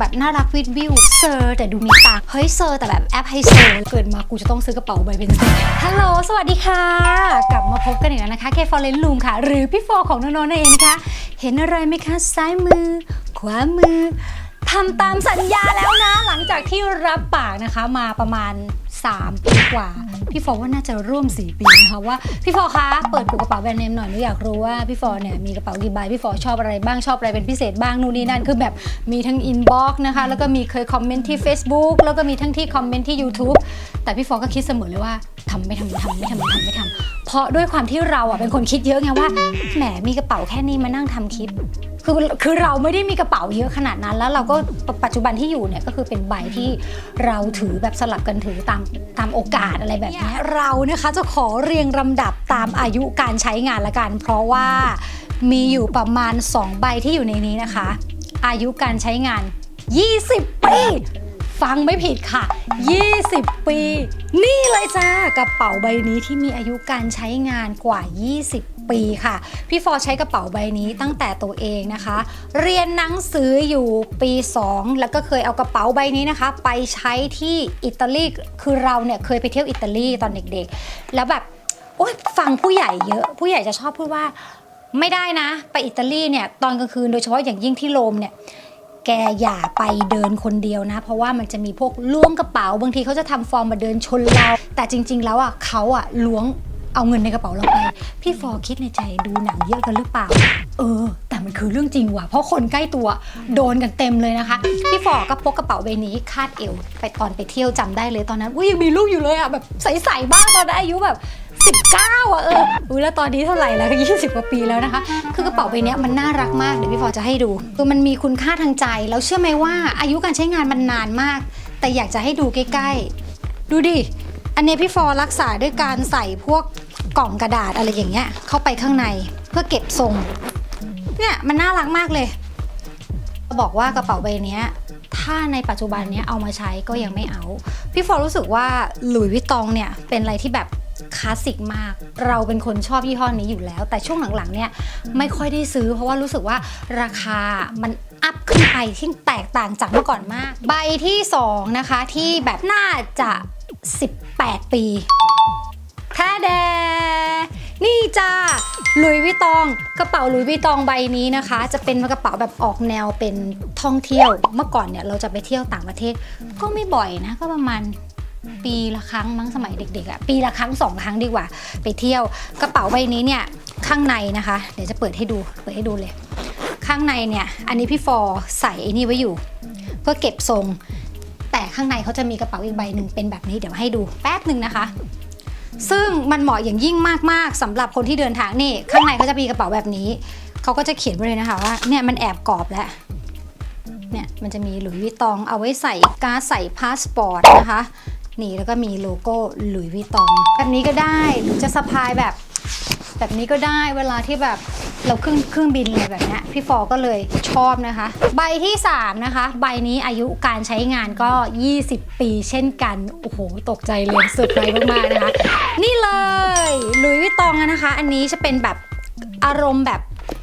แบบน่ารักวิดวิวเซอร์แต่ดูมีตังเฮ้ยเซอร์แต่แบบแอปไฮโซเกิดมากูจะต้องซื้อกระเป๋าใบเป็นแสนฮัลโหลสวัสดีค่ะ กลับมาพบกันอีกแล้วนะคะเคฟอร์เรนลูมค่ะ หรือพี่ฟอร์ของน้องๆนั่นเองนะคะ เห็นอะไรไหมคะซ้ายมือ ขวามือทำตามสัญญาแล้วนะ หลังจากที่รับปากนะคะมาประมาณ 3 ปีกว่า พี่ฟอว่าน่าจะร่วม 4 ปีนะคะว่าพี่ฟอคะเปิดกระเป๋าแบรนด์เนมหน่อยหนูอยากรู้ว่าพี่ฟอเนี่ยมีกระเป๋ากี่ใบพี่ฟอชอบอะไรบ้างชอบอะไรเป็นพิเศษบ้างนู่นนี่นั่นคือแบบมีทั้งอินบ็อกซ์นะคะแล้วก็มีเคยคอมเมนต์ที่ Facebook แล้วก็มีทั้งที่คอมเมนต์ที่ YouTube แต่พี่ฟอก็คิดเสมอเลยว่าทำไม่ทำทำไม่ทำทำไม่ทำเพราะด้วยความที่เราอะเป็นคนคิดเยอะไงว่าแหมมีกระเป๋าแค่นี้มานั่งทำคลิปคือคือเราไม่ได้มีกระเป๋าเยอะขนาดนั้น แล้วเราก็ปัจจุบันที่อยู่เนี่ยก็คือเป็นใบที่เราถือแบบสลับกันถือตามตามโอกาสอะไรแบบเนี้ยเรานะคะจะขอเรียงลำดับตามอายุการใช้งานละกัน เพราะว่ามีอยู่ประมาณ 2 ใบที่อยู่ในนี้นะคะ อายุการใช้งาน 20 ปีฟังไม่ผิดค่ะ 20 ปี นี่เลยจ้ากระเป๋าใบนี้ที่มีอายุการใช้งานกว่า 20 ปีค่ะ พี่ฟอร์ใช้กระเป๋าใบนี้ตั้งแต่ตัวเองนะคะ เรียนหนังสืออยู่ปี 2 แล้วก็เคยเอากระเป๋าใบนี้นะคะ ไปใช้ที่อิตาลีคือเราเนี่ยเคยไปเที่ยวอิตาลีตอนเด็กๆ แล้วแบบโอ๊ยฟังผู้ใหญ่เยอะ ผู้ใหญ่จะชอบพูดว่าไม่ได้นะ ไปอิตาลีเนี่ยตอนกลางคืนโดยเฉพาะอย่างยิ่งที่โรมเนี่ยแกอย่าไปเดินคนเดียวนะ เพราะว่ามันจะมีพวกล้วงกระเป๋าบางทีเขาจะทำฟอร์มมาเดินชนเรา แต่จริง ๆ แล้วอะเขาอะล้วง เอาเงินในกระเป๋าเราไป พี่ฟอร์คิดในใจดูหนังเยอะกันหรือเปล่า เออ แต่มันคือเรื่องจริงว่ะ เพราะคนใกล้ตัวโดนกันเต็มเลยนะคะ พี่ฟอร์ก็พกกระเป๋าใบนี้คาดเอวไปตอนไปเที่ยวจำได้เลยตอนนั้นอุ้ยยังมีลูกอยู่เลยอะแบบใสๆบ้างตอนนั้นอายุแบบ 19 อะเอออุ้ยแล้วตอนนี้เท่าไหร่แล้วก็20 กว่าปีแล้วนะคะ คือกระเป๋าใบเนี้ยมันน่ารักมาก เดี๋ยวพี่ฟอจะให้ดู คือมันมีคุณค่าทางใจ แล้วเชื่อไหมว่าอายุการใช้งานมันนานมาก แต่อยากจะให้ดูใกล้ๆ ดูดิ อันนี้พี่ฟอรักษาด้วยการใส่พวกกล่องกระดาษอะไรอย่างเงี้ย เข้าไปข้างในเพื่อเก็บทรง เนี่ยมันน่ารักมากเลย บอกว่ากระเป๋าใบเนี้ยถ้าในปัจจุบันเนี้ยเอามาใช้ก็ยังไม่เอา พี่ฟอร์รู้สึกว่าหลุยส์วิตตองเนี่ยเป็นอะไรที่แบบคลาสสิกมาก เราเป็นคนชอบยี่ห้อนี้อยู่แล้ว แต่ช่วงหลังๆเนี่ยไม่ค่อยได้ซื้อ เพราะว่ารู้สึกว่าราคามัน อัพขึ้นไปที่แตกต่างจากเมื่อก่อนมาก ใบที่สองนะคะที่แบบน่าจะ 18 ปีแท้แดนี่จ้าหลุยวิตอง กระเป๋าหลุยวิตองใบนี้นะคะ จะเป็นกระเป๋าแบบออกแนวเป็นท่องเที่ยว เมื่อก่อนเนี่ยเราจะไปเที่ยวต่างประเทศ ก็ไม่บ่อยนะก็ประมาณปีละครั้งมั้งสมัยเด็กๆอะปีละครั้งสองครั้งดีกว่า ไปเที่ยวกระเป๋าใบนี้เนี่ยข้างในนะคะ เดี๋ยวจะเปิดให้ดูเปิดให้ดูเลย ข้างในเนี่ย อันนี้พี่ฟอร์ใส่ไอ้นี่ไว้อยู่ เพื่อเก็บทรง แต่ข้างในเขาจะมีกระเป๋าอีกใบหนึ่งเป็นแบบนี้เดี๋ยวให้ดูแป๊บหนึ่งนะคะ ซึ่งมันเหมาะอย่างยิ่งมากๆสำหรับคนที่เดินทางนี่ ข้างในเขาจะมีกระเป๋าแบบนี้เขาก็จะเขียนไว้เลยนะคะว่าเนี่ยมันแอบกรอบแล้วเนี่ยมันจะมีหลุยวิตองเอาไว้ใส่การดใส่พาสปอร์ตนะคะนี่แล้วก็มีโลโก้หลุยวิตตองแบบนี้ก็ได้หรือจะสะพายแบบ แบบนี้ก็ได้เวลาที่แบบ เราขึ้นเครื่องบินอะไรแบบนี้พี่ฟอก็เลยชอบนะคะ ใบที่ 3 นะคะ ใบนี้อายุการใช้งานก็ 20 ปีเช่นกัน โอ้โห ตกใจเลยเซอร์ไพรส์มากๆนะคะ นี่เลยหลุยส์วิตตองนะคะ อันนี้จะเป็นแบบอารมณ์แบบ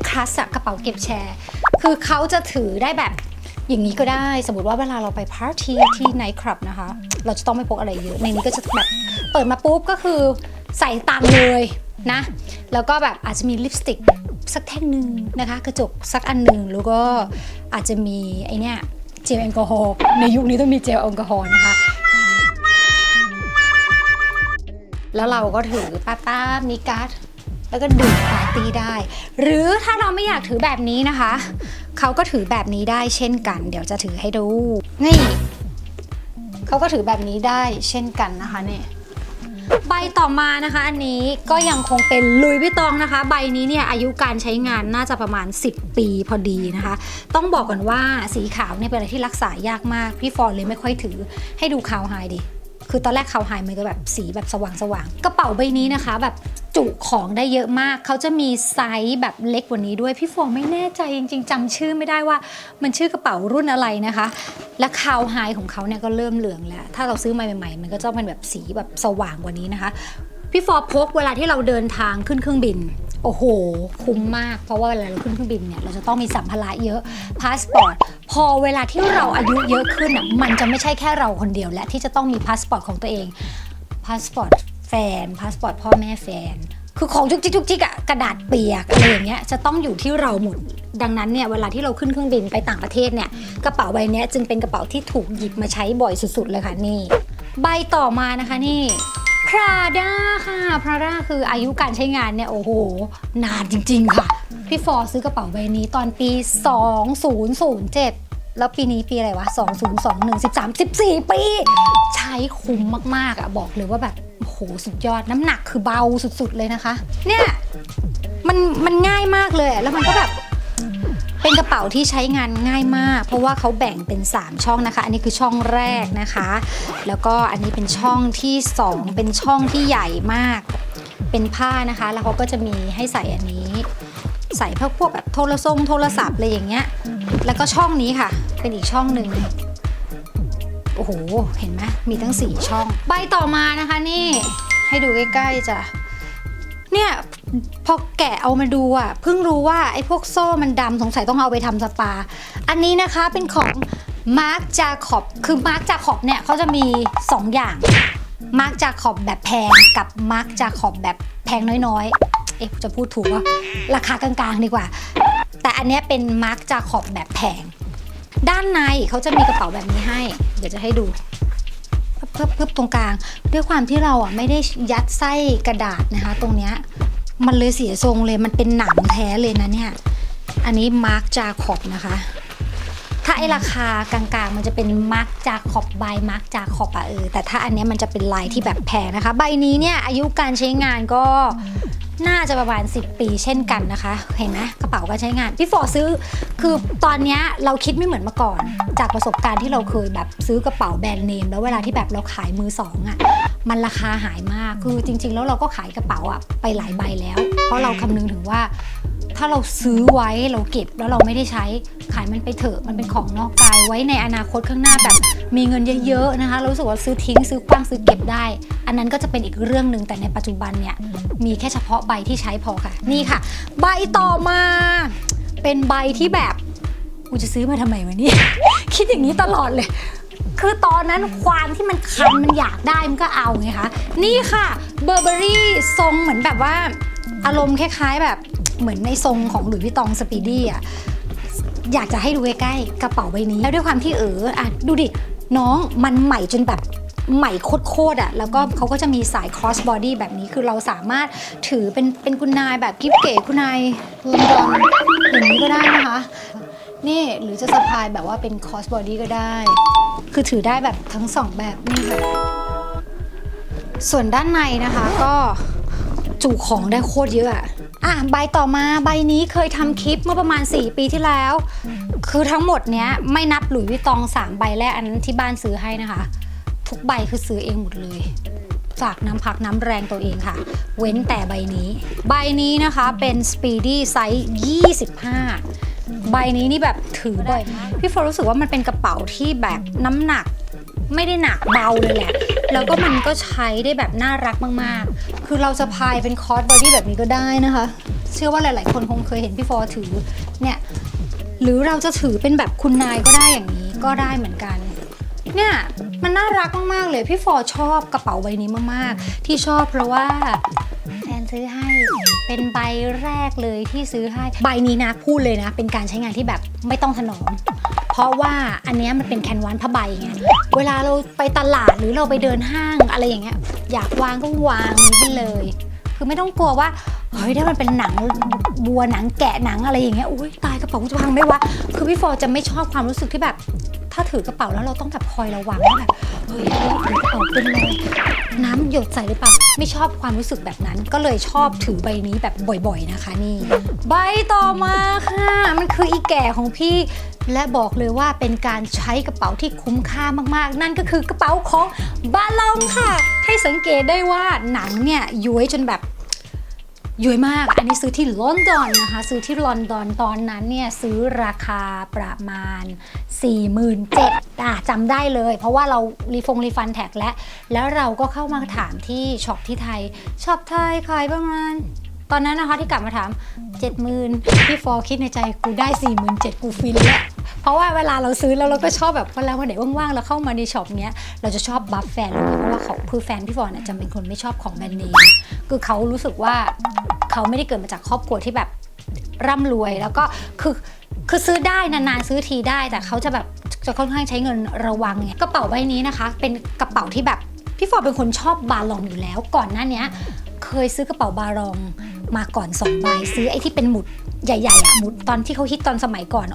คลาสกระเป๋าเก็บแชร์ คือเขาจะถือได้แบบอย่างนี้ก็ได้ สมมติว่าเวลาเราไปพาร์ตี้ที่ไนท์คลับนะคะ เราจะต้องไม่พกอะไรเยอะ ในนี้ก็จะแบบเปิดมาปุ๊บก็คือใส่ตังเลยนะ แล้วก็แบบอาจจะมีลิปสติก สักแท่งหนึ่งนะคะ กระจกสักอันหนึ่งแล้วก็อาจจะมีไอเนี้ยเจลแอลกอฮอล์ในยุคนี้ต้องมีเจลแอลกอฮอล์นะคะ แล้วเราก็ถือป้าป้ามีการ์ดแล้วก็ดื่มปาร์ตี้ได้ หรือถ้าเราไม่อยากถือแบบนี้นะคะ เขาก็ถือแบบนี้ได้เช่นกัน เดี๋ยวจะถือให้ดู นี่ เขาก็ถือแบบนี้ได้เช่นกันนะคะเนี่ย ใบต่อมานะคะ อันนี้ก็ยังคงเป็นลุยวิตองนะคะ ใบนี้เนี่ยอายุการใช้งานน่าจะประมาณ 10 ปีพอดีนะคะ ต้องบอกก่อนว่าสีขาวเนี่ยเป็นอะไรที่รักษายากมาก พี่ฟอนเลยไม่ค่อยถือให้ดูขาวไฮดิคือตอนแรกขาวไฮมันก็แบบสีแบบสว่างๆกระเป๋าใบนี้นะคะ แบบ จุของได้เยอะมาก เขาจะมีไซส์แบบเล็กกว่านี้ด้วย พี่ฟอร์ไม่แน่ใจจริงๆจำชื่อไม่ได้ว่ามันชื่อกระเป๋ารุ่นอะไรนะคะ และคาวไฮของเขาเนี่ยก็เริ่มเหลืองแล้ว ถ้าเราซื้อมาใหม่ๆ มันก็จะเป็นแบบสีแบบสว่างกว่านี้นะคะ พี่ฟอพกเวลาที่เราเดินทางขึ้นเครื่องบินโอ้โห คุ้มมาก เพราะว่าเวลาเราขึ้นเครื่องบินเนี่ยเราจะต้องมีสัมภาระเยอะพาสปอร์ตพอเวลาที่เราอายุเยอะขึ้นอะมันจะไม่ใช่แค่เราคนเดียวและที่จะต้องมีพาสปอร์ตของตัวเองพาสปอร์ต แฟนพาสปอร์ตพ่อแม่แฟน คือของจุกจิกจุกจิกอะกระดาษเปียกอะไรอย่างเงี้ยจะต้องอยู่ที่เราหมด ดังนั้นเนี่ยเวลาที่เราขึ้นเครื่องบินไปต่างประเทศเนี่ยกระเป๋าใบเนี้ยจึงเป็นกระเป๋าที่ถูกหยิบมาใช้บ่อยสุดๆเลยค่ะนี่ ใบต่อมานะคะนี่ Prada ค่ะ Prada คืออายุการใช้งานเนี่ยโอ้โห นานจริงๆค่ะ พี่ฟอร์ซื้อกระเป๋าใบนี้ตอนปี 2007 แล้วปีนี้ปีอะไรวะ 2021 13 14 ปี ใช้คุ้มมากๆอะบอกเลยว่าแบบ หสุดยอดน้ำหนักคือเบาสุดๆเลยนะคะ เนี่ยมันมันง่ายมากเลยแล้วมันก็แบบเป็นกระเป๋าที่ใช้งานง่ายมาก เพราะว่าเขาแบ่งเป็น 3 ช่องนะคะ อันนี้คือช่องแรกนะคะ แล้วก็อันนี้เป็นช่องที่ 2 เป็นช่องที่ใหญ่มาก เป็นผ้านะคะ แล้วเขาก็จะมีให้ใส่อันนี้ ใส่พวกพวกแบบโทรศัพท์โทรศัพท์อะไรอย่างเงี้ยแล้วก็ช่องนี้ค่ะ เป็นอีกช่องหนึ่ง โอ้โห เห็นไหมมีทั้ง 4 ช่อง ใบต่อมานะคะนี่ ให้ดูใกล้ๆจ้ะ เนี่ยพอแกะเอามาดูอะเพิ่งรู้ว่าไอ้พวกโซ่มันดำสงสัยต้องเอาไปทำสปา อันนี้นะคะเป็นของมาร์ j จาขอบคือมาร์ j จาขอบเนี่ยเขาจะมี 2 อย่างมาร์ j จาขอบแบบแพงกับมาร์ j จาขอบแบบแพงน้อยๆ เอ๊ะจะพูดถูกว่าราคากลางๆดีกว่า แต่อันนี้เป็นมาร์ j จาขอบแบบแพง ด้านในเขาจะมีกระเป๋าแบบนี้ให้ เดี๋ยวจะให้ดูเพิ่มเพิ่มตรงกลาง ด้วยความที่เราอะไม่ได้ยัดไส้กระดาษนะคะ ตรงเนี้ยมันเลยเสียทรงเลยมันเป็นหนังแท้เลยนะเนี่ย อันนี้มาร์กจาขอบนะคะ ถ้าไอราคากลางๆ มันจะเป็นมาร์กจาขอบบายมาร์กจาขอบอะเออแต่ถ้าอันเนี้ยมันจะเป็นลายที่แบบแพงนะคะ ใบนี้เนี่ยอายุการใช้งานก็ น่าจะประมาณ 10 ปีเช่นกันนะคะ เห็นไหมกระเป๋าก็ใช้งานพี่ฟอร์ซื้อ คือตอนนี้เราคิดไม่เหมือนเมื่อก่อน จากประสบการณ์ที่เราเคยแบบซื้อกระเป๋าแบรนด์เนมแล้วเวลาที่แบบเราขายมือสองอะ่ะมันราคาหายมากคือจริง ๆ แล้วเราก็ขายกระเป๋าอะ่ะไปหลายใบแล้ว เพราะเราคำนึงถึงว่า ถ้าเราซื้อไว้เราเก็บแล้วเราไม่ได้ใช้ขายมันไปเถอะมันเป็นของนอกกายไว้ในอนาคตข้างหน้าแบบมีเงินเยอะๆนะคะเรารู้สึกว่าซื้อทิ้งซื้อกว้างซื้อเก็บได้ อันนั้นก็จะเป็นอีกเรื่องหนึ่งแต่ในปัจจุบันเนี่ยมีแค่เฉพาะใบที่ใช้พอค่ะ นี่ค่ะ ใบต่อมา เป็นใบที่แบบกูจะซื้อมาทำไมวะนี่ คิดอย่างนี้ตลอดเลย คือตอนนั้นความที่มันคันมันอยากได้มันก็เอาไงคะ นี่ค่ะเบอร์เบอรี่ทรงเหมือนแบบว่า อารมณ์คล้ายๆแบบ เหมือนในทรงของหลุยส์วิตตองสปีดี้อะอยากจะให้ดูใกล้ๆกระเป๋าใบนี้ แล้วด้วยความที่เอออะดูดิ น้องมันใหม่จนแบบใหม่โคตรๆอะ แล้วก็เขาก็จะมีสาย cross body แบบนี้คือเราสามารถถือเป็นเป็นคุณนายแบบกิฟเก๋คุณนายลอนดอนอย่างนี้ก็ได้นะคะ นี่หรือจะสะพายแบบว่าเป็น cross body ก็ได้ คือถือได้แบบทั้งสองแบบนี่ค่ะส่วนด้านในนะคะก็จุของได้โคตรเยอะอะ อะใบต่อมาใบนี้เคยทำคลิปเมื่อประมาณ 4 ปีที่แล้ว คือทั้งหมดเนี้ยไม่นับหลุยส์วิตตอง3ใบแรกอันนั้นที่บ้านซื้อให้นะคะ ทุกใบคือซื้อเองหมดเลย จากน้ำพักน้ำแรงตัวเองค่ะ เว้นแต่ใบนี้ ใบนี้นะคะเป็น Speedy ไซส์25 ใบนี้นี่แบบถือบ่อยมากพี่โฟรู้สึกว่ามันเป็นกระเป๋าที่แบบน้ำหนักไม่ได้หนักเบาเลยแหละ แล้วก็มันก็ใช้ได้แบบน่ารักมาก ๆ คือเราจะพายเป็นคอร์สบอดี้แบบนี้ก็ได้นะคะ เชื่อว่าหลาย ๆ คนคงเคยเห็นพี่ฟอถือเนี่ยหรือเราจะถือเป็นแบบคุณนายก็ได้อย่างนี้ก็ได้เหมือนกันเนี่ยมันน่ารักมาก ๆ เลย พี่ฟอชอบกระเป๋าใบนี้มาก ๆ ที่ชอบเพราะว่าแฟนซื้อให้เป็นใบแรกเลยที่ซื้อให้ ใบนี้นะพูดเลยนะ เป็นการใช้งานที่แบบไม่ต้องถนอม ราะว่าอันเนี้ยมันเป็นแคนวานผ้าใบไงเวลาเราไปตลาดหรือเราไปเดินห้างอะไรอย่างเงี้ยอยากวางก็วางไปเลย คือไม่ต้องกลัวว่าเฮ้ยถ้ามันเป็นหนังบัวหนังแกะหนังอะไรอย่างเงี้ยอุ้ยตายกระเป๋ากูจะพังไหม่วะคือพี่ฟอร์จะไม่ชอบความรู้สึกที่แบบ ถ้าถือกระเป๋าแล้วเราต้องแบบคอยระวังว่าแบบเฮ้ยถือกระเป๋าเป็นลยน้ำหยดใส่หรือเปล่าไม่ชอบความรู้สึกแบบนั้น ก็เลยชอบถือใบนี้แบบบ่อยๆนะคะนี่ ใบต่อมาค่ะ มันคืออีแก่ของพี่ และบอกเลยว่าเป็นการใช้กระเป๋าที่คุ้มค่ามากๆ นั่นก็คือกระเป๋าของบาลองค่ะ ให้สังเกตได้ว่าหนังเนี่ยย้วยจนแบบ ย้วยมาก อันนี้ซื้อที่ลอนดอนนะคะ ซื้อที่ลอนดอนตอนนั้นเนี่ยซื้อราคาประมาณ 47,000อะจำได้เลย เพราะว่าเรารีฟงรีฟันแท็กแล้วแล้วเราก็เข้ามาถามที่ช็อปที่ไทยช็อปไทยขายประมาณตอนนั้นนะคะที่กลับมาถามเจ็ดหมื่นพี่ฟอร์คิดในใจกูได้สี่หมื่นเจ็ดกูฟินแล้วเพราะว่าเวลาเราซื้อแล้วเราก็ชอบแบบเวลาวันไหนว่างๆเราเข้ามาในช็อปเนี้ยเราจะชอบบัฟแฟนเราเพราะว่าเขาคือแฟนพี่ฟอร์เนี่ยจะเป็นคนไม่ชอบของแบรนด์เนมคือเขารู้สึกว่า เขาไม่ได้เกิดมาจากครอบครัวที่แบบร่ำรวยแล้วก็คือคือซื้อได้นานๆซื้อทีได้แต่เขาจะแบบจะค่อนข้างใช้เงินระวังไงกระเป๋าใบนี้นะคะ เป็นกระเป๋าที่แบบพี่ฟอร์เป็นคนชอบบาลองอยู่แล้ว ก่อนหน้านี้เคยซื้อกระเป๋าบารองมาก่อน2ใบซื้อไอ้ที่เป็นหมุดใหญ่ๆอะหมุดตอนที่เขาฮิตตอนสมัยก่อน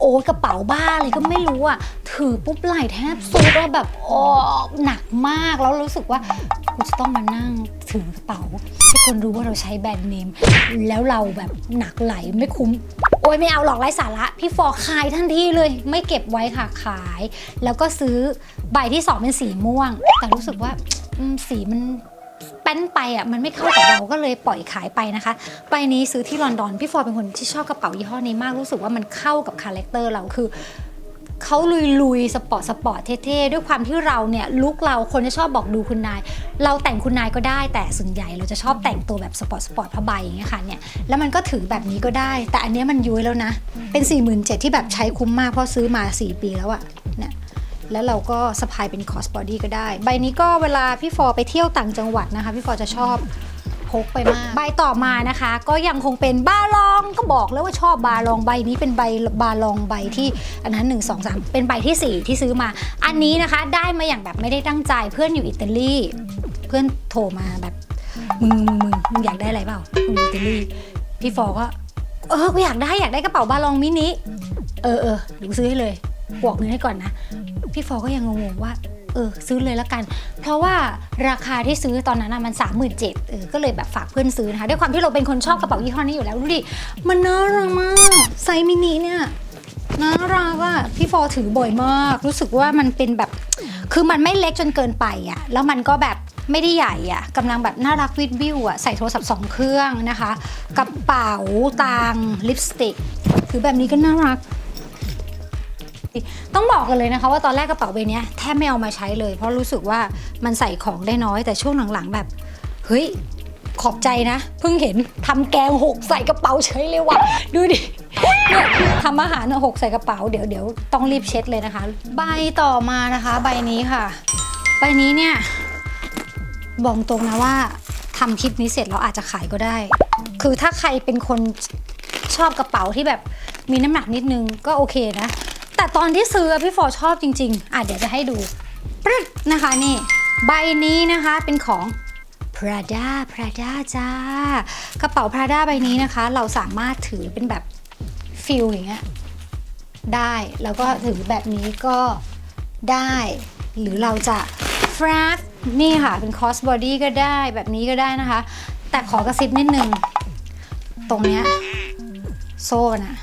โอ้ยกระเป๋าบ้าอะไรก็ไม่รู้อะถือปุ๊บไหล่แทบสุดแล้วแบบโอ้หนักมากแล้วรู้สึกว่ากูจะต้องมานั่ง ถือกระเป๋า ให้คนรู้ว่าเราใช้แบรนด์เนม แล้วเราแบบหนักไหลไม่คุ้ม โอ้ยไม่เอาหรอกไร้สาระ พี่ฟอร์ขายทันทีเลย ไม่เก็บไว้ค่ะขาย แล้วก็ซื้อใบที่สองเป็นสีม่วง แต่รู้สึกว่าอืมสีมันแป้นไปอะมันไม่เข้ากับเราก็เลยปล่อยขายไปนะคะใบนี้ซื้อที่ลอนดอนพี่ฟอร์เป็นคนที่ชอบกระเป๋ายี่ห้อนี้มากรู้สึกว่ามันเข้ากับคาแรคเตอร์เราคือ เขาลุยลุยๆสปอร์ตสปอร์ตเท่ๆด้วยความที่เราเนี่ยลุกเราคนจะชอบบอกดูคุณนาย เราแต่งคุณนายก็ได้ แต่ส่วนใหญ่เราจะชอบแต่งตัวแบบสปอร์ตสปอร์ตผ้าใบอย่างเงี้ยค่ะเนี่ยแล้วมันก็ถือแบบนี้ก็ได้ แต่อันเนี้ยมันยุ้ยแล้วนะ เป็น4 7 0 0 0ที่แบบใช้คุ้มมากเพราะซื้อมา 4 ปีแล้วอะเนี่ยแล้วเราก็สะพายเป็นคอสบอดี้ก็ได้ ใบนี้ก็เวลาพี่ฟอไปเที่ยวต่างจังหวัดนะคะ พี่ฟอจะชอบ พกไปมาก ใบต่อมานะคะ ก็ยังคงเป็นบาลองก็บอกแล้วว่าชอบบาลองใบนี้เป็นใบบาลองใบที่อันนั้น 1 2 3 เป็นใบทีสี่ 4 ที่ซื้อมา อันนี้นะคะได้มาอย่างแบบไม่ได้ตั้งใจเพื่อนอยู่อิตาลีเพื่อนโทรมาแบบมึงมึงมึงมึงอยากได้อะไรเปล่ามึงอิตาลีพี่ฟอก็เออกูอยากได้อยากได้กระเป๋าบาลองมินิเออเออเดี๋ยวกูซื้อให้เลยบวกเงินให้ก่อนนะ พี่ฟอก็ยังงงว่า เออซื้อเลยล้วกัน เพราะว่าราคาที่ซื้อตอนนั้นนะมัน3 7 0 0 0เออก็เลยแบบฝากเพื่อนซื้อนะคะด้วยความที่เราเป็นคนชอบกระเป๋ายี่ห้อนี้อยู่แล้วดูดิมันน่ารักมากไซส์มินิเนี่ยน่ารักอะพี่ฟอถือบ่อยมาก รู้สึกว่ามันเป็นแบบ คือมันไม่เล็กจนเกินไปอะแล้วมันก็แบบไม่ได้ใหญ่อะกำลังแบบน่ารักวิดวิวอะใส่โทรศัพท์สองเครื่องนะคะกระเป๋าตังลิปสติกถือแบบนี้ก็น่ารัก ต้องบอกกันเลยนะคะว่าตอนแรกกระเป๋าใบนี้แทบไม่เอามาใช้เลย เพราะรู้สึกว่ามันใส่ของได้น้อยแต่ช่วงหลังๆ แบบ เฮ้ยขอบใจนะ เพิ่งเห็นทำแกงหกใส่กระเป๋าเฉยเลยว่ะดูดิเนี่ยทำอาหารหกใส่กระเป๋าเดี๋ยวเดี๋ยวต้องรีบเช็ดเลยนะคะ ใบต่อมานะคะ ใบนี้ค่ะ ใบนี้เนี่ยบอกตรงนะว่าทำคลิปนี้เสร็จเราอาจจะขายก็ได้ คือถ้าใครเป็นคนชอบกระเป๋าที่แบบมีน้ำหนักนิดนึงก็โอเคนะ แต่ตอนที่ซื้อพี่ฟอชอบจริงๆ อะเดี๋ยวจะให้ดูปึ๊ดนะคะนี่ ใบนี้นะคะเป็นของ Prada Prada จ้ากระเป๋า Prada ใบนี้นะคะ เราสามารถถือเป็นแบบฟิลอย่างเงี้ยได้แล้วก็ถือแบบนี้ก็ได้ หรือเราจะฟร a นี่ค่ะ เป็น cross body ก็ได้แบบนี้ก็ได้นะคะ แต่ขอกระซิบนิดนึง ตรงเนี้ยโซ่นะ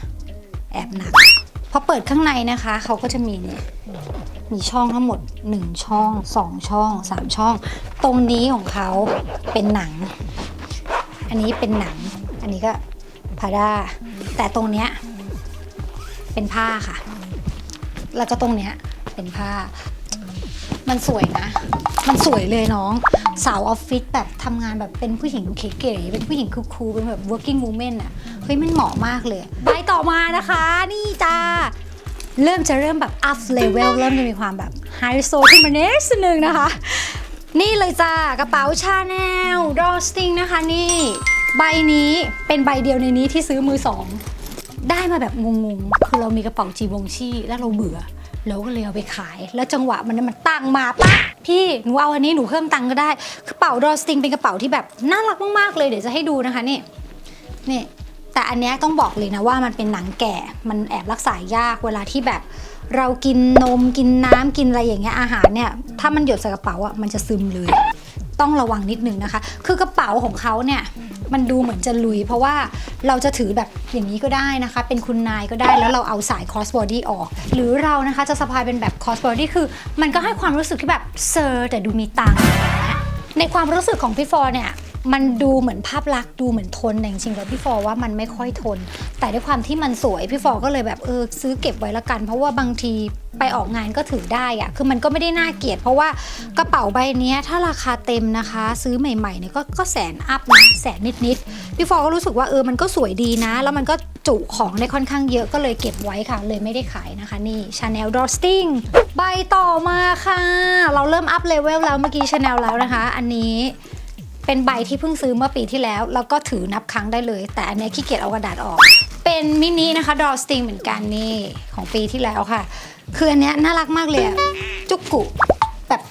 แอบหนัก พอเปิดข้างในนะคะเขาก็จะมีเนี่ยมีช่องทั้งหมด 1 ช่อง 2 ช่อง 3 ช่อง ตรงนี้ของเขาเป็นหนัง อันนี้เป็นหนัง อันนี้ก็พาด้าแต่ตรงเนี้ยเป็นผ้าค่ะ แล้วก็ตรงเนี้ยเป็นผ้า มันสวยนะ มันสวยเลยน้อง สาวออฟฟิศแบบทำงานแบบเป็นผู้หญิงเก๋ๆเป็นผู้หญิงคูลๆเป็นแบบ working woman อะ ฮ้ยมันเหมาะมากเลยใบต่อมานะคะ นี่จ้าเริ่มจะเริ่มแบบ up level เริ่มจะมีความแบบไฮโซขึ้นมาเนสนึงนะคะ นี่เลยจ้ากระเป๋าชาแนลดอสติงนะคะนี่ ใบนี้เป็นใบเดียวในนี้ที่ซื้อมือสอง ได้มาแบบงงๆ คือเรามีกระเป๋าจีวงชี่แล้วเราเบื่อเราก็เลยเอาไปขาย แล้วจังหวะมันมันตั้งมาปั๊บพี่หนูเอาอันนี้หนูเพิ่มตังก็ได้กระเป๋าดอสติงเป็นกระเป๋าที่แบบน่ารักมากๆเลยเดี๋ยวจะให้ดูนะคะนี่นี่ แต่อันเนี้ยต้องบอกเลยนะว่ามันเป็นหนังแก่ มันแอบรักษายากเวลาที่แบบเรากินนมกินน้ำกินอะไรอย่างเงี้ยอาหารเนี่ยถ้ามันหยดใส่กระเป๋าอะมันจะซึมเลย ต้องระวังนิดนึงนะคะ คือกระเป๋าของเขาเนี่ยมันดูเหมือนจะลุย เพราะว่าเราจะถือแบบอย่างนี้ก็ได้นะคะ เป็นคุณนายก็ได้แล้วเราเอาสาย cross body ออก หรือเรานะคะจะสะพายเป็นแบบ cross body คือ มันก็ให้ความรู้สึกที่แบบเซอร์แต่ดูมีตังค์ในความรู้สึกของพี่ฟอร์เนี่ย มันดูเหมือนภาพลักษณ์ดูเหมือนทนแต่จริงๆแล้วพี่ฟอว่ามันไม่ค่อยทน แต่ด้วยความที่มันสวยพี่ฟอก็เลยแบบเออซื้อเก็บไว้ละกัน เพราะว่าบางทีไปออกงานก็ถือได้อะคือมันก็ไม่ได้น่าเกลียด เพราะว่ากระเป๋าใบนี้ถ้าราคาเต็มนะคะ ซื้อใหม่ๆเนี่ยก็ก็แสนอัพนะแสนนิดๆพี่ฟอก็รู้สึกว่าเออมันก็สวยดีนะ แล้วมันก็จุของได้ค่อนข้างเยอะก็เลยเก็บไว้ค่ะ เลยไม่ได้ขายนะคะ นี่ Chanel d o s t i n g ใบต่อมาค่ะ เราเริ่มอัพเลเวลแล้วเมื่อกี้ Chanel แล้วนะคะ อันนี้ เป็นใบที่เพิ่งซื้อเมื่อปีที่แล้ว แล้วก็ถือนับครั้งได้เลย แต่อันนี้ขี้เกียจเอากระดาษออก เป็นมินินะคะดอสติงเหมือนกันนี่ของปีที่แล้วค่ะ คืออันเนี้ยน่ารักมากเลยอะจุกกุแบบ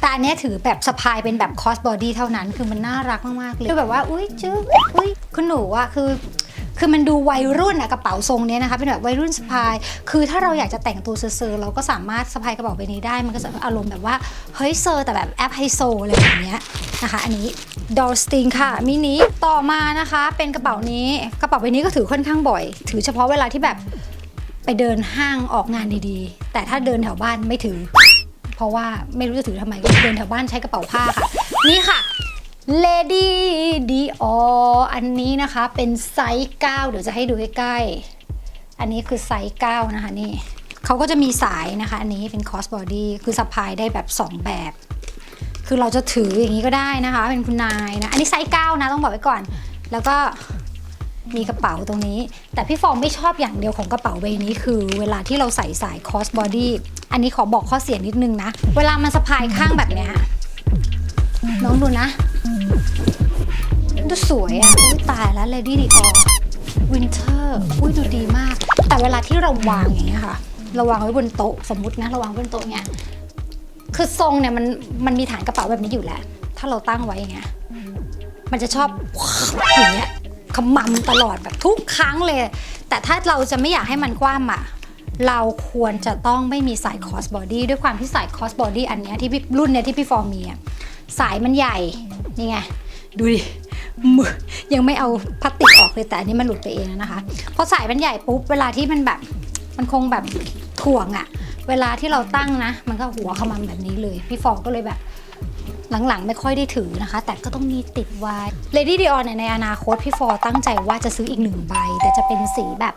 แต่อันเนี้ยถือแบบสะพายเป็นแบบคอสบอดี้เท่านั้น คือมันน่ารักมากๆเลยคือแบบว่า อุ้ยจื้ออุ้ยคุณหนูอะคือ คือมันดูวัยรุ่นอะกระเป๋าทรงเนี้ยนะคะเป็นแบบวัยรุ่นสะพาย คือถ้าเราอยากจะแต่งตัวเซอร์ๆเราก็สามารถสะพายกระเป๋าใบนี้ได้ มันก็จะอารมณ์แบบว่าเฮ้ยเซอร์แต่แบบแอปไฮโซอะไรแบบเนี้ยนะคะ อันนี้ดอลสติงค่ะมินิต่อมานะคะเป็นกระเป๋านี้กระเป๋าใบนี้ก็ถือค่อนข้างบ่อย ถือเฉพาะเวลาที่แบบไปเดินห้างออกงานดีๆ แต่ถ้าเดินแถวบ้านไม่ถือ เพราะว่าไม่รู้จะถือทำไมเดินแถวบ้านใช้กระเป๋าผ้าค่ะ นี่ค่ะ Lady Dior อันนี้นะคะเป็นไซส์ 9 เดี๋ยวจะให้ดูใกล้ๆ อันนี้คือไซส์ 9 นะคะนี่เขาก็จะมีสายนะคะ อันนี้เป็น cross body คือสะพายได้แบบ 2 แบบ คือเราจะถืออย่างนี้ก็ได้นะคะ เป็นคุณนายนะ อันนี้ไซส์ 9 นะ ต้องบอกไว้ก่อน แล้วก็มีกระเป๋าตรงนี้ แต่พี่ฟองไม่ชอบอย่างเดียวของกระเป๋าใบนี้คือ เวลาที่เราใส่สาย cross body อันนี้ขอบอกข้อเสียนิดนึงนะ เวลามันสะพายข้างแบบเนี้ยน้องดูนะ ดูสวยอะอุ้ยตายแล้ว Lady Dior Winter อุ้ยดูดีมาก แต่เวลาที่เราวางอย่างเงี้ยค่ะ เราวางไว้บนโต๊ะสมมตินะเราวางบนโต๊ะเนี้ยคือทรงเนี่ยมันมันมีฐานกระเป๋าแบบนี้อยู่แล้ว ถ้าเราตั้งไว้อย่างเงี้ยมันจะชอบอย่างเงี้ยขมำตลอดแบบทุกครั้งเลย แต่ถ้าเราจะไม่อยากให้มันกว้ามอะเราควรจะต้องไม่มีสาย cross body ด้วยความที่สาย cross body อันเนี้ยที่พี่รุ่นเนี้ยที่พี่ฟอร์มมีอะ สายมันใหญ่ นี่ไง ดูดิมือยังไม่เอาพลาสติกออกเลยแต่อันนี้มันหลุดไปเองแล้วนะคะพอสายมันใหญ่ปุ๊บเวลาที่มันแบบมันคงแบบถ่วงอะเวลาที่เราตั้งนะ มันก็หัวขมำแบบนี้เลย พี่ฟองก็เลยแบบหลังๆ ไม่ค่อยได้ถือนะคะ แต่ก็ต้องมีติดไว้ Lady Dior เนี่ยในอนาคตพี่ฟอตั้งใจว่าจะซื้ออีกหนึ่งใบ แต่จะเป็นสีแบบ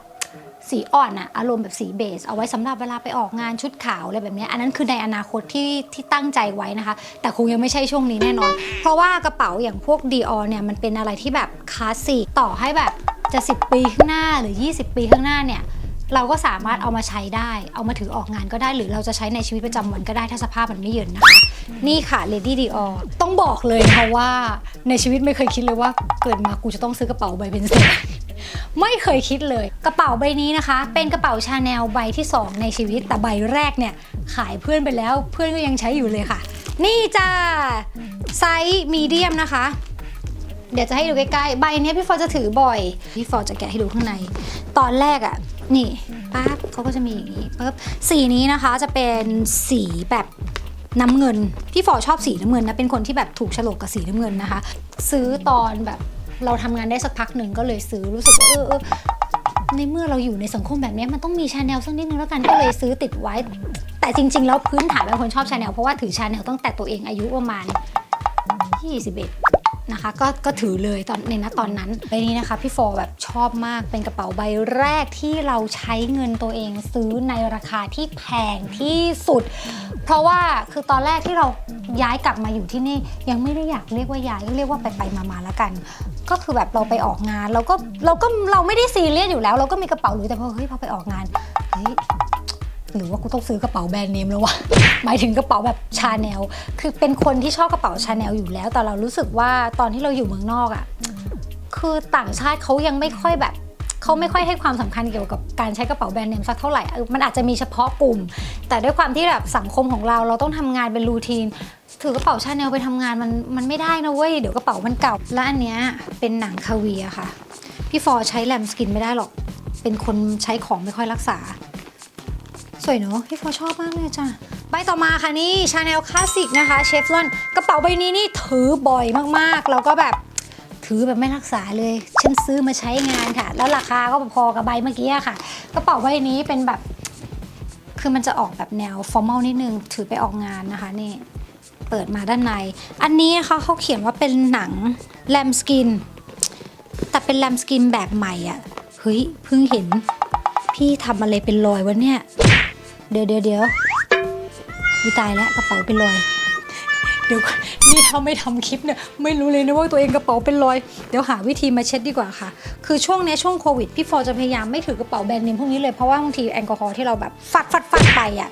สีอ่อนอะอารมณ์แบบสีเบส เอาไว้สำหรับเวลาไปออกงานชุดขาวอะไรแบบนี้อันนั้นคือในอนาคตที่ที่ตั้งใจไว้นะคะ แต่คงยังไม่ใช่ช่วงนี้แน่นอน เพราะว่ากระเป๋าอย่างพวก Dior เนี่ยมันเป็นอะไรที่แบบคลาสสิกต่อให้แบบจะ 10 ปีข้างหน้าหรือ 20 ปีข้างหน้าเนี่ยเราก็สามารถเอามาใช้ได้ เอามาถือออกงานก็ได้ หรือเราจะใช้ในชีวิตประจำวันก็ได้ถ้าสภาพมันไม่เยินนะคะ นี่ค่ะ Lady Dior ต้องบอกเลยนะคะว่าในชีวิตไม่เคยคิดเลยว่าเกิดมากูจะต้องซื้อกระเป๋าใบเป็นแสน ไม่เคยคิดเลย กระเป๋าใบนี้นะคะ เป็นกระเป๋าชาแนลใบที่ 2 ในชีวิตแต่ใบแรกเนี่ย ขายเพื่อนไปแล้วเพื่อนก็ยังใช้อยู่เลยค่ะ นี่จ้าไซส์มีเดียมนะคะ เดี๋ยวจะให้ดูใกล้ๆ ใบนี้พี่ฟอจะถือบ่อย พี่ฟอจะแกะให้ดูข้างใน ตอนแรกอะ่ะนี่ปั๊บเขาก็จะมีอย่างนี้ปั๊บสีนี้นะคะจะเป็นสีแบบน้ำเงิน พี่ฟอชอบสีน้ำเงินนะ เป็นคนที่แบบถูกโฉลกกับสีน้ำเงินนะคะ ซื้อตอนแบบ เราทำงานได้สักพักหนึ่งก็เลยซื้อรู้สึกว่าเออเออในเมื่อเราอยู่ในสังคมแบบนี้มันต้องมีชาแนลสักนิดนึงแล้วกันก็เลยซื้อติดไว้ แต่จริง ๆ แล้วพื้นฐานเป็นคนชอบชาแนลเพราะว่าถือชาแนลตั้งแต่ตัวเองอายุประมาณ 21นะคะก็ก็ถือเลยตอนในณตอนนั้นใบนี้นะคะ พี่ฟอร์แบบชอบมากเป็นกระเป๋าใบแรกที่เราใช้เงินตัวเองซื้อในราคาที่แพงที่สุด เพราะว่าคือตอนแรกที่เราย้ายกลับมาอยู่ที่นี่ยังไม่ได้อยากเรียกว่าย้ายเรียกว่าไปไปมามาแล้วกัน ก็คือแบบเราไปออกงานเราก็เราก็เราไม่ได้ซีเรียสอยู่แล้ว เราก็มีกระเป๋าหรือแต่พอเฮ้ยพอไปออกงานเฮ้ยหรือว่ากูต้องซื้อกระเป๋าแบรนด์เนมแล้ววะ หมายถึงกระเป๋าแบบชาแนล คือเป็นคนที่ชอบกระเป๋าชาแนลอยู่แล้ว แต่เรารู้สึกว่าตอนที่เราอยู่เมืองนอกอะ่ะ คือต่างชาติเขายังไม่ค่อยแบบ เขาไม่ค่อยให้ความสำคัญเกี่ยวกับการใช้กระเป๋าแบรนด์เนมสักเท่าไหร่ มันอาจจะมีเฉพาะกลุ่ม แต่ด้วยความที่แบบสังคมของเราเราต้องทำงานเป็นรูทีน ถือกระเป๋าชาแนลไปทำงานมันมันไม่ได้นะเว้ย เดี๋ยวกระเป๋ามันเก่า และอันเนี้ยเป็นหนังคาเวียค่ะ พี่ฟอร์ใช้แลมสกินไม่ได้หรอก เป็นคนใช้ของไม่ค่อยรักษา สวยเนอะพี่ฟอร์ชอบมากเลยจ้ะใบต่อมาค่ะนี่ชาแนลคลาสสิกนะคะเชฟลอนกระเป๋าใบนี้นี่ถือบ่อยมากๆ แล้วก็แบบ ถือแบบไม่รักษาเลยฉันซื้อมาใช้งานค่ะ แล้วราคาก็พอกับใบเมื่อกี้ค่ะกระเป๋าใบนี้เป็นแบบ คือมันจะออกแบบแนวฟอร์มอลนิดนึงถือไปออกงานนะคะนี่เปิดมาด้านใน อันนี้นะคะเขาเขียนว่าเป็นหนังแลมสกิน แต่เป็นแลมสกินแบบใหม่อะเฮ้ยเพิ่งเห็น พี่ทำอะไรเป็นรอยวะเนี่ย เดี๋ยวเดี๋ยวเดี๋ยวตายแล้วกระเป๋าเป็นรอย เดี๋ยวก่อนนี่ถ้าไม่ทำคลิปเนี่ยไม่รู้เลยนะว่าตัวเองกระเป๋าเป็นรอย เดี๋ยวหาวิธีมาเช็ดดีกว่าค่ะ คือช่วงนี้ช่วงโควิดพี่ฟอจะพยายามไม่ถือกระเป๋าแบรนด์เนมพวกนี้เลยเพราะว่าบางทีแอลกอฮอล์ที่เราแบบฟัดฟัดฟัดไปอะ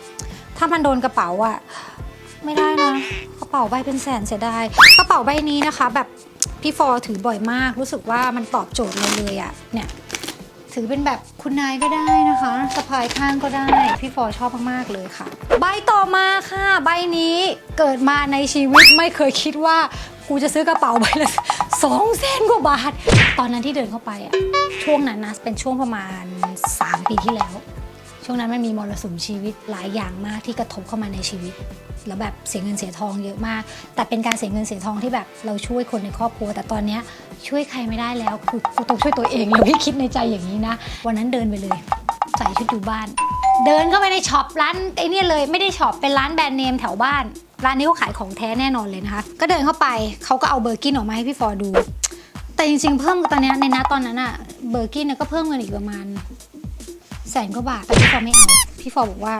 ถ้ามันโดนกระเป๋าอะไม่ได้นะกระเป๋าใบเป็นแสนเสียดายกระเป๋าใบนี้นะคะ แบบพี่ฟอถือบ่อยมาก รู้สึกว่ามันตอบโจทย์เราเลยอะเนี่ย ถือเป็นแบบคุณนายก็ได้นะคะสะพายข้างก็ได้ พี่ฟอชอบมากๆเลยค่ะ ใบต่อมาค่ะ ใบนี้เกิดมาในชีวิตไม่เคยคิดว่ากูจะซื้อกระเป๋าใบละสองแสนกว่าบาท ตอนนั้นที่เดินเข้าไปอะช่วงนั้นนะเป็นช่วงประมาณ 3 ปีที่แล้ว ช่วงนั้นมันมีมรสุมชีวิตหลายอย่างมากที่กระทบเข้ามาในชีวิต แล้วแบบเสียเงินเสียทองเยอะมาก แต่เป็นการเสียเงินเสียทองที่แบบเราช่วยคนในครอบครัว แต่ตอนเนี้ยช่วยใครไม่ได้แล้วคือกูต้องช่วยตัวเองแล้วพี่คิดในใจอย่างนี้นะ วันนั้นเดินไปเลย ใส่ชุดอยู่บ้าน เดินเข้าไปในช็อปร้านไอ้เนี่ยเลยไม่ได้ช็อปเป็นร้านแบรนด์เนมแถวบ้านร้านนี้เขาขายของแท้แน่นอนเลยนะคะ ก็เดินเข้าไปเขาก็เอาเบอร์กินออกมาให้พี่ฟอร์ดู แต่จริงๆเพิ่มตอนนี้ในนัดตอนนั้นอะเบอร์กินเนี่ยก็เพิ่มเงินอีกประมาณ แสนกว่าบาทแต่พี่ฟอไม่เอา พี่ฟอบอกว่า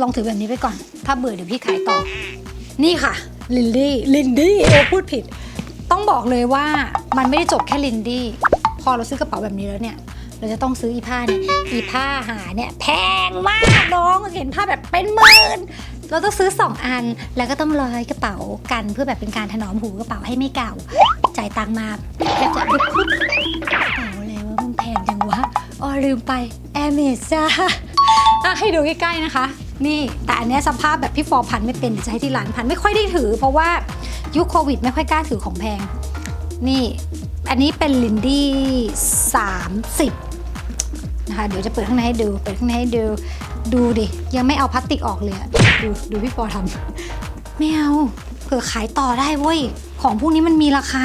ลองถือแบบนี้ไปก่อน ถ้าเบื่อเดี๋ยวพี่ขายต่อ นี่ค่ะลินดี้ลินดี้เออพูดผิด ต้องบอกเลยว่ามันไม่ได้จบแค่ลินดี้พอเราซื้อกระเป๋าแบบนี้แล้วเนี่ย เราจะต้องซื้ออีผ้าเนี่ยอีผ้าหาเนี่ยแพงมากน้องเห็นผ้าแบบเป็นหมื่นเราต้องซื้อ 2 อันแล้วก็ต้องร้อยกระเป๋ากันเพื่อแบบเป็นการถนอมหูกระเป๋าให้ไม่เก่าจ่ายตังมาแทบจะ ลืมไปแอร์เมสจ้าอะให้ดูใกล้ๆนะคะ นี่แต่อันเนี้ยสภาพแบบพี่ฟอร์พันไม่เป็นจะให้ที่ร้านพันไม่ค่อยได้ถือ เพราะว่ายุคโควิด ไม่ค่อยกล้าถือของแพง นี่ อันนี้เป็นลินดี้30นะคะเดี๋ยวจะเปิดข้างในให้ดูเปิดข้างในให้ดูดูดิยังไม่เอาพลาสติกออกเลยอะดูดูพี่ฟอร์ทำไม่เอาเผื่อขายต่อได้เว้ยของพวกนี้มันมีราคา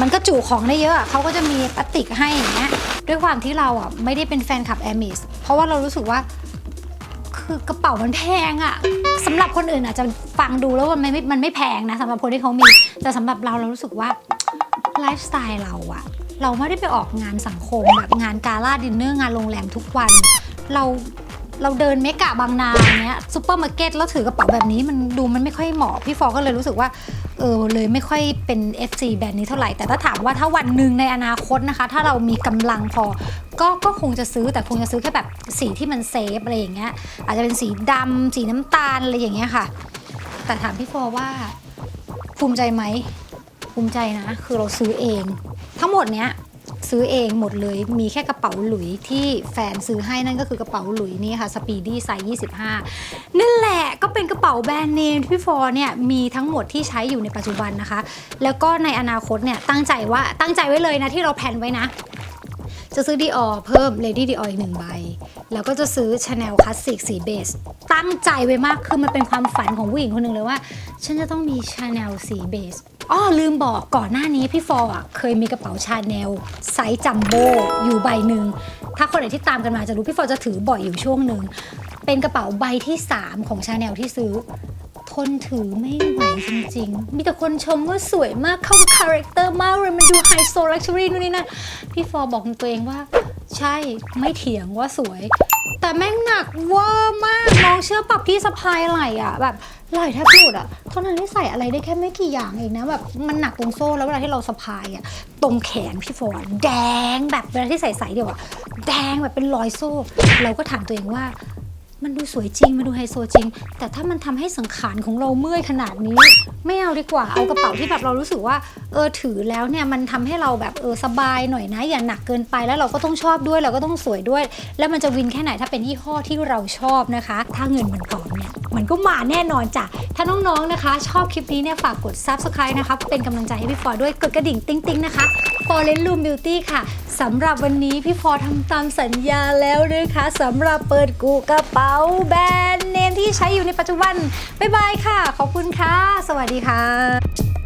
มันก็จุของได้เยอะเขาก็จะมีพลาสติกให้อย่างเงี้ย ด้วยความที่เราอะไม่ได้เป็นแฟนคลับแอร์มิสเพราะว่าเรารู้สึกว่า คือกระเป๋ามันแพงอะสำหรับคนอื่นอาจจะฟังดูแล้วมันไม่มันไม่แพงนะสำหรับคนที่เขามี แต่สำหรับเราเรารู้สึกว่าไลฟ์สไตล์เราอะเราไม่ได้ไปออกงานสังคมแบบงานกาล่าดินเนอร์งานโรงแรมทุกวัน เราเราเดินเมกะบางนาเนี้ยซูเปอร์มาร์เก็ตแล้วถือกระเป๋าแบบนี้มันดูมันไม่ค่อยเหมาะพี่ฟอก็เลยรู้สึกว่า เออเลยไม่ค่อยเป็น FC แบรนด์นี้เท่าไหร่ แต่ถ้าถามว่าถ้าวันหนึ่งในอนาคตนะคะ ถ้าเรามีกำลังพอ ก็ก็คงจะซื้อแต่คงจะซื้อแค่แบบสีที่มันเซฟอะไรอย่างเงี้ยอาจจะเป็นสีดำสีน้ำตาลอะไรอย่างเงี้ยค่ะ แต่ถามพี่ฟอว่าภูมิใจไหมภูมิใจนะ คือเราซื้อเอง ทั้งหมดเนี้ย ซื้อเองหมดเลย มีแค่กระเป๋าหลุยที่แฟนซื้อให้นั่นก็คือกระเป๋าหลุยนี่ค่ะสปีดี้ไซส์25 นั่นแหละก็เป็นกระเป๋าแบรนด์เนมที่พี่ฟอร์เนี่ยมีทั้งหมดที่ใช้อยู่ในปัจจุบันนะคะ แล้วก็ในอนาคตเนี่ยตั้งใจว่าตั้งใจไว้เลยนะที่เราแพลนไว้นะจะซื้อดีออเพิ่ม Lady Dior อีกหนึ่งใบ แล้วก็จะซื้อ Chanel Classic สีเบส ตั้งใจไว้มากคือมันเป็นความฝันของผู้หญิงคนหนึ่งเลยว่า ฉันจะต้องมี Chanel สีเบส อ้อลืมบอกก่อนหน้านี้พี่ฟอร์อะเคยมีกระเป๋าชาแนลไซส์จัมโบ้อยู่ใบหนึ่ง ถ้าคนไหนที่ตามกันมาจะรู้พี่ฟอร์จะถือบ่อยอยู่ช่วงหนึ่ง เป็นกระเป๋าใบที่ 3 ของชาแนลที่ซื้อ ทนถือไม่ไหวจริงๆ มีแต่คนชมว่าสวยมากเข้ากับคาแรคเตอร์มากเลยมันดูไฮโซลักชัวรี่นู่นนี่นั่นพี่ฟอร์บอกตัวเองว่า ใช่ไม่เถียงว่าสวย แต่แม่งหนักเวอร์มากน้องเชื่อปรับพี่สะพายไหล่อะแบบ ไหล่แทบหลุดอะเท่านั้นที่ใส่อะไรได้แค่ไม่กี่อย่างเองนะแบบมันหนักตรงโซ่แล้วเวลาที่เราสะพายอะตรงแขนพี่ฟอร์อะแดงแบบเวลาที่ใส่ใส่เดียวอะแดงแบบเป็นรอยโซ่ เราก็ถามตัวเองว่า มันดูสวยจริง มันดูไฮโซจริง แต่ถ้ามันทำให้สังขารของเราเมื่อยขนาดนี้ ไม่เอาดีกว่าเอากระเป๋าที่แบบเรารู้สึกว่าเออถือแล้วเนี่ยมันทำให้เราแบบเออสบายหน่อยนะอย่าหนักเกินไปแล้วเราก็ต้องชอบด้วยเราก็ต้องสวยด้วย แล้วมันจะวินแค่ไหนถ้าเป็นยี่ห้อที่เราชอบนะคะ ถ้าเงินมันพร้อมเนี่ย มันก็มาแน่นอนจ้ะ ถ้าน้องๆนะคะ ชอบคลิปนี้เนี่ยฝากกด subscribe นะคะ เป็นกำลังใจให้พี่ฟอด้วยกดกระดิ่งติ๊งๆนะคะฟอร์เรนลูมบิวตี้ค่ะสำหรับวันนี้พี่ฟอทำตามสัญญาแล้วนะคะสำหรับเปิดกูกระเป๋าแบรนด์เนมที่ใช้อยู่ในปัจจุบันบ๊ายบายค่ะ ขอบคุณค่ะ สวัสดีค่ะ